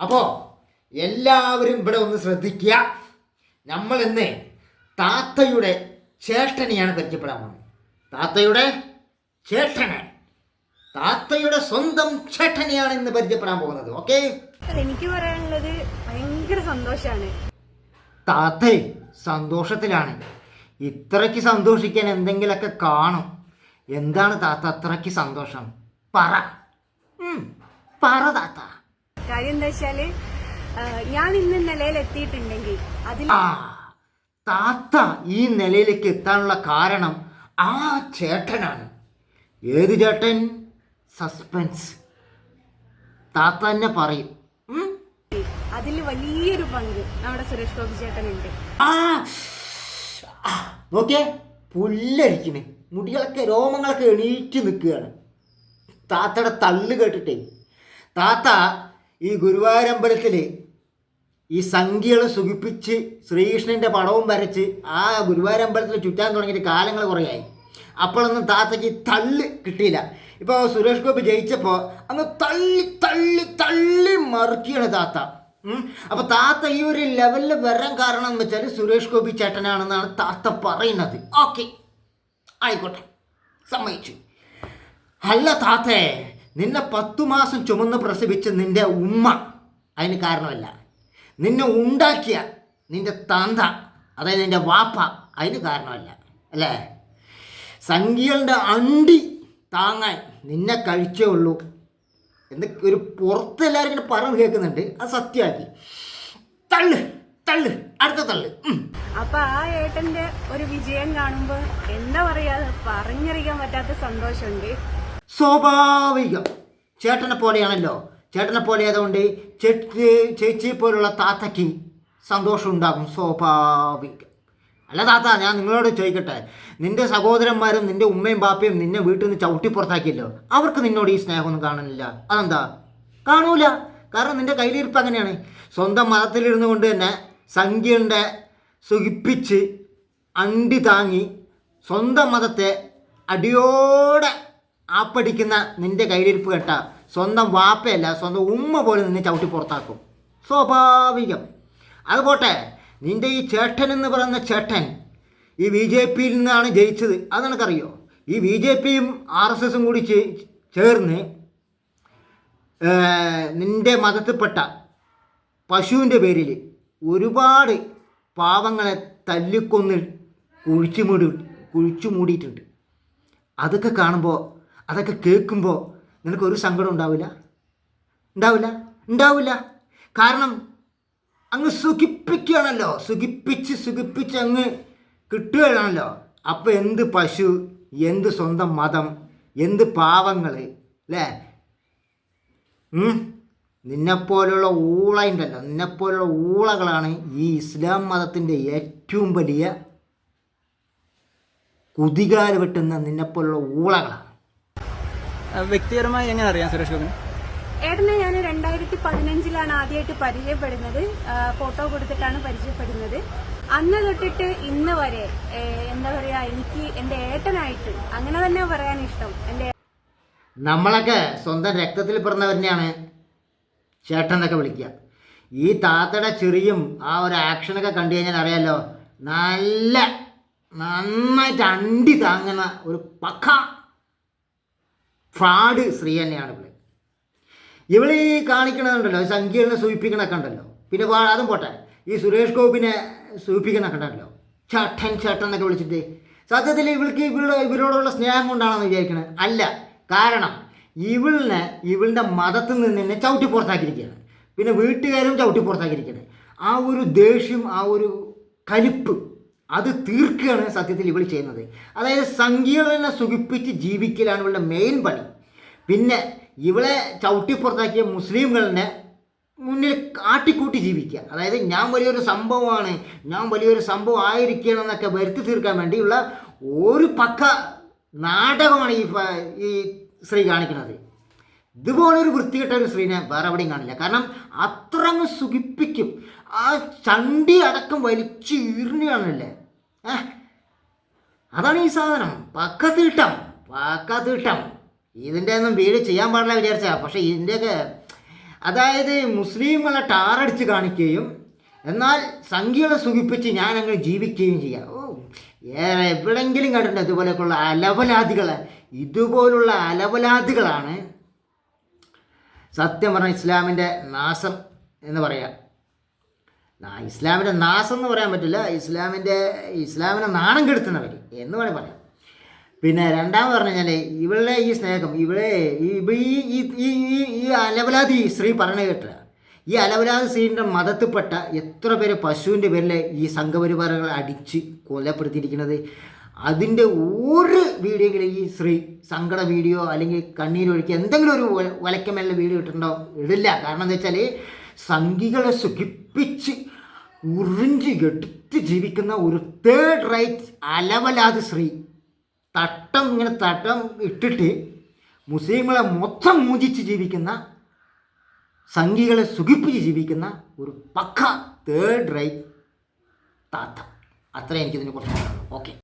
അപ്പോൾ എല്ലാവരും ഇവിടെ ഒന്ന് ശ്രദ്ധിക്കുക. നമ്മൾ ഇന്ന് താത്തയുടെ ചേട്ടനെയാണ് പരിചയപ്പെടാൻ പോകുന്നത്. താത്തയുടെ ചേട്ടനെ. താത്തയുടെ സ്വന്തം ചേട്ടനെയാണ് ഇന്ന് പരിചയപ്പെടാൻ പോകുന്നത്. ഓക്കെ? എനിക്ക് പറയാനുള്ളത് ഭയങ്കര സന്തോഷാണ്. താത്ത സന്തോഷത്തിലാണ്. ഇത്രയ്ക്ക് സന്തോഷിക്കാൻ എന്തെങ്കിലുമൊക്കെ കാണും. എന്താണ് താത്ത അത്രയ്ക്ക് സന്തോഷം? പറ. പറ താത്ത. കാര്യം എന്താ വെച്ചാൽ ഞാൻ ഇന്ന് നിലയിൽ എത്തിയിട്ടുണ്ടെങ്കിൽ അതിൽ താത്ത ഈ നിലയിലേക്ക് എത്താനുള്ള കാരണം ആ ചേട്ടനാണ്. ഏത് ചേട്ടൻ? സസ്പെൻസ്. താത്ത തന്നെ പറയും? അതിൽ വലിയൊരു പങ്ക് നമ്മുടെ സുരേഷ് ഗോപി ചേട്ടനുണ്ട്. നോക്കിയേ പുല്ലരിക്കണ് മുടികളൊക്കെ രോമങ്ങളൊക്കെ എണീറ്റ് നിൽക്കുകയാണ്. താത്തയുടെ തള്ളു കേട്ടിട്ടേ. താത്ത ഈ ഗുരുവായൂരമ്പലത്തിൽ ഈ സംഖ്യകൾ സുഖിപ്പിച്ച് ശ്രീകൃഷ്ണന്റെ പടവും വരച്ച് ആ ഗുരുവായൂരമ്പലത്തിൽ ചുറ്റാൻ തുടങ്ങിയിട്ട് കാലങ്ങൾ കുറേയായി. അപ്പോഴൊന്നും താത്തയ്ക്ക് തള്ളി കിട്ടിയില്ല. ഇപ്പോൾ സുരേഷ് ഗോപി ജയിച്ചപ്പോൾ അങ്ങ് തള്ളി തള്ളി തള്ളി മറിക്കുകയാണ് താത്ത. അപ്പോൾ താത്ത ഈ ഒരു ലെവലിൽ വരാൻ കാരണം എന്ന് വെച്ചാൽ സുരേഷ് ഗോപി ചേട്ടനാണെന്നാണ് താത്ത പറയുന്നത്. ഓക്കെ. ആയിക്കോട്ടെ. സമ്മതിച്ചു. അല്ല താത്തേ നിന്നെ പത്തു മാസം ചുമന്ന് പ്രസവിച്ച നിന്റെ ഉമ്മ അതിന് കാരണമല്ല. നിന്നെ ഉണ്ടാക്കിയ നിന്റെ തന്ത അതായത് നിന്റെ വാപ്പ അതിന് കാരണമല്ല. അല്ലേ? സംഖ്യകളുടെ അണ്ടി താങ്ങാൻ നിന്നെ കഴിച്ചേ ഉള്ളൂ. എന്ന് ഒരു പുറത്ത് എല്ലാവരും ഇങ്ങനെ പറഞ്ഞു കേൾക്കുന്നുണ്ട്. അത് സത്യമാക്കി. തള്ളു തള്ളു അടുത്ത തള്ളു. അപ്പൊ ആ ഏട്ടന്റെ ഒരു വിജയം കാണുമ്പോ എന്താ പറയാ? പറഞ്ഞറിയിക്കാൻ പറ്റാത്ത സന്തോഷമുണ്ട്. സ്വാഭാവികം. ചേട്ടനെ പോലെയാണല്ലോ. ചേട്ടനെ പോലെ ആയതുകൊണ്ട് ചേച്ചി ചേച്ചിയെ പോലുള്ള താത്തയ്ക്ക് സന്തോഷം ഉണ്ടാകും സ്വാഭാവികം. അല്ല താത്ത ഞാൻ നിങ്ങളോട് ചോദിക്കട്ടെ. നിന്റെ സഹോദരന്മാരും നിന്റെ ഉമ്മയും ബാപ്പയും നിന്നെ വീട്ടിൽ നിന്ന് ചവിട്ടി പുറത്താക്കിയല്ലോ. അവർക്ക് നിന്നോട് ഈ സ്നേഹമൊന്നും കാണുന്നില്ല. അതെന്താ? കാണൂല. കാരണം നിന്റെ കയ്യിലിരിപ്പ് അങ്ങനെയാണ്. സ്വന്തം മതത്തിലിരുന്നു കൊണ്ട് തന്നെ സംഖ്യയുടെ സുഖിപ്പിച്ച് അണ്ടി താങ്ങി സ്വന്തം മതത്തെ അടിയോടെ ആപ്പടിക്കുന്ന നിന്റെ കയ്യിലിരിപ്പ് കേട്ട. സ്വന്തം വാപ്പയല്ല സ്വന്തം ഉമ്മ പോലും നിന്നെ ചവിട്ടി പുറത്താക്കും. സ്വാഭാവികം. അതുപോട്ടെ നിന്റെ ഈ ചേട്ടൻ എന്ന് പറയുന്ന ചേട്ടൻ ഈ ബി ജെ പിയിൽ നിന്നാണ് ജയിച്ചത്. അത് നിനക്കറിയോ? ഈ ബി ജെ പിയും ആർ എസ് എസും കൂടി ചേർന്ന് നിന്റെ മതത്തിൽപ്പെട്ട പശുവിന്റെ പേരിൽ ഒരുപാട് പാവങ്ങളെ തല്ലിക്കൊന്ന് കുഴിച്ചു മൂടി കുഴിച്ചു മൂടിയിട്ടുണ്ട് അതൊക്കെ കാണുമ്പോൾ അതൊക്കെ കേൾക്കുമ്പോൾ നിനക്കൊരു സങ്കടം ഉണ്ടാവില്ല? ഉണ്ടാവില്ല? ഉണ്ടാവില്ല. കാരണം അങ്ങ് സുഖിപ്പിക്കുകയാണല്ലോ. സുഖിപ്പിച്ച് സുഖിപ്പിച്ച് അങ്ങ് കിട്ടുകയാണല്ലോ. അപ്പോൾ എന്ത് പശു എന്ത് സ്വന്തം മതം എന്ത് പാവങ്ങൾ അല്ലേ? നിന്നെപ്പോലുള്ള ഊള ഉണ്ടല്ലോ നിന്നെപ്പോലുള്ള ഊളകളാണ് ഈ ഇസ്ലാം മതത്തിന്റെ ഏറ്റവും വലിയ കുതികാൽ വെട്ടുന്ന നിന്നെപ്പോലുള്ള ഊളകളാണ്. വ്യക്തിപരമായി എങ്ങനെ അറിയാം സുരേഷ് ഗോപിന്? ഏട്ടനെ ഞാൻ രണ്ടായിരത്തി പതിനഞ്ചിലാണ് ആദ്യമായിട്ട് പരിചയപ്പെടുന്നത്. ഫോട്ടോ കൊടുത്തിട്ടാണ് പരിചയപ്പെടുന്നത്. അന്ന് തൊട്ടിട്ട് ഇന്ന് വരെ എന്താ പറയാ എനിക്ക് എന്റെ ഏട്ടനായിട്ട് അങ്ങനെ തന്നെ പറയാൻ ഇഷ്ടം. എന്റെ നമ്മളൊക്കെ സ്വന്തം രക്തത്തിൽ പിറന്നവരെയാണ് ചേട്ടൻ എന്നൊക്കെ വിളിക്കുക. ഈ താത്തയുടെ ചെറിയും ആ ഒരു ആക്ഷനൊക്കെ കണ്ടു കഴിഞ്ഞാൽ അറിയാലോ നല്ല നന്നായിട്ട് അണ്ടി താങ്ങുന്ന ഒരു പക്ക ഫ്രാഡ് സ്ത്രീ തന്നെയാണ് ഇവൾ. ഇവൾ ഈ കാണിക്കണതുണ്ടല്ലോ സംഖ്യകളെ സൂചിപ്പിക്കണൊക്കെ ഉണ്ടല്ലോ. പിന്നെ അതും പോട്ടെ. ഈ സുരേഷ് ഗോപിനെ സൂചിപ്പിക്കണൊക്കെ ഉണ്ടല്ലോ. ചേട്ടൻ ചേട്ടൻ എന്നൊക്കെ വിളിച്ചിട്ട്. സത്യത്തിൽ ഇവൾക്ക് ഇവളുടെ ഇവരോടുള്ള സ്നേഹം കൊണ്ടാണെന്ന് വിചാരിക്കണത് അല്ല കാരണം ഇവളിനെ ഇവളുടെ മതത്തിൽ നിന്ന് തന്നെ ചവിട്ടി പുറത്താക്കിയിരിക്കുകയാണ്. പിന്നെ വീട്ടുകാരും ചവിട്ടി പുറത്താക്കിയിരിക്കുകയാണ്. ആ ഒരു ദേഷ്യം ആ ഒരു കലിപ്പ് അത് തീർക്കുകയാണ് സത്യത്തിൽ ഇവൾ ചെയ്യുന്നത്. അതായത് സംഖ്യകളെ സുഖിപ്പിച്ച് ജീവിക്കലാണ് ഇവളുടെ മെയിൻ പണി. പിന്നെ ഇവളെ ചവിട്ടിപ്പുറത്താക്കിയ മുസ്ലിംകളിനെ മുന്നിൽ കാട്ടിക്കൂട്ടി ജീവിക്കുക. അതായത് ഞാൻ വലിയൊരു സംഭവമാണ് ഞാൻ വലിയൊരു സംഭവം ആയിരിക്കണം എന്നൊക്കെ വരുത്തി തീർക്കാൻ വേണ്ടിയുള്ള ഒരു പക്ക നാടകമാണ് ഈ ഈ സ്ത്രീ കാണിക്കുന്നത്. ഇതുപോലൊരു വൃത്തികെട്ട ഒരു സ്ത്രീനെ വേറെ എവിടെയും കാണില്ല. കാരണം അത്രങ്ങ് സുഖിപ്പിക്കും. ആ ചണ്ടി അടക്കം വലിച്ചു ഈർണിയാണല്ലേ ഏഹ് അതാണ് ഈ സാധനം. പക്കത്തിട്ടം പക്കത്തിട്ടം. ഇതിന്റെ ഒന്നും വീട് ചെയ്യാൻ പാടില്ല വിചാരിച്ച. പക്ഷേ ഇതിന്റെയൊക്കെ അതായത് മുസ്ലിങ്ങളെ ടാറടിച്ച് കാണിക്കുകയും എന്നാൽ സംഖ്യകളെ സുഖിപ്പിച്ച് ഞാൻ അങ്ങനെ ജീവിക്കുകയും ചെയ്യാം. ഓ ഏറെ എവിടെങ്കിലും കണ്ടിട്ടുണ്ട് ഇതുപോലെയൊക്കെയുള്ള അലവലാദികളെ. ഇതുപോലുള്ള അലവലാദികളാണ് സത്യം പറഞ്ഞ ഇസ്ലാമിന്റെ നാശം എന്ന് പറയാം. ഇസ്ലാമിന്റെ നാശം എന്ന് പറയാൻ പറ്റില്ല. ഇസ്ലാമിന്റെ ഇസ്ലാമിനെ നാണം കെടുത്തുന്നവർ എന്ന് വേണമെങ്കിൽ പറയാം. പിന്നെ രണ്ടാമത് പറഞ്ഞു കഴിഞ്ഞാൽ ഇവളുടെ ഈ സ്നേഹം ഇവളെ ഈ ഈ ഈ- അലവലാതി സ്ത്രീ പറഞ്ഞു കേട്ടില്ല. ഈ അലവലാതി സ്ത്രീന്റെ മതത്തിൽപ്പെട്ട എത്ര പേര് പശുവിന്റെ പേരിൽ ഈ സംഘപരിവാരങ്ങൾ അടിച്ച് കൊലപ്പെടുത്തിയിരിക്കുന്നത്? അതിന്റെ ഒരു വീഡിയോയെങ്കിലും ഈ സ്ത്രീ സങ്കട വീഡിയോ അല്ലെങ്കിൽ കണ്ണീരൊഴുക്കി എന്തെങ്കിലും ഒരു വല- വലക്കമേലുള്ള വീഡിയോ ഇട്ടിട്ടുണ്ടോ? ഇടില്ല. കാരണം എന്താ വെച്ചാൽ സംഘികളെ സുഖിപ്പിച്ച് ഉറിഞ്ചി എടുത്ത് ജീവിക്കുന്ന ഒരു തേർഡ് റൈറ്റ് അലവലാത് സ്ത്രീ. തട്ടം ഇങ്ങനെ തട്ടം ഇട്ടിട്ട് മുസ്ലിങ്ങളെ മൊത്തം മൂജിച്ച് ജീവിക്കുന്ന സംഘികളെ സുഖിപ്പിച്ച് ജീവിക്കുന്ന ഒരു പക്ക തേർഡ് റൈറ്റ് താത്ത. അത്ര എനിക്കിതിനെ കുറിച്ച് ഓക്കെ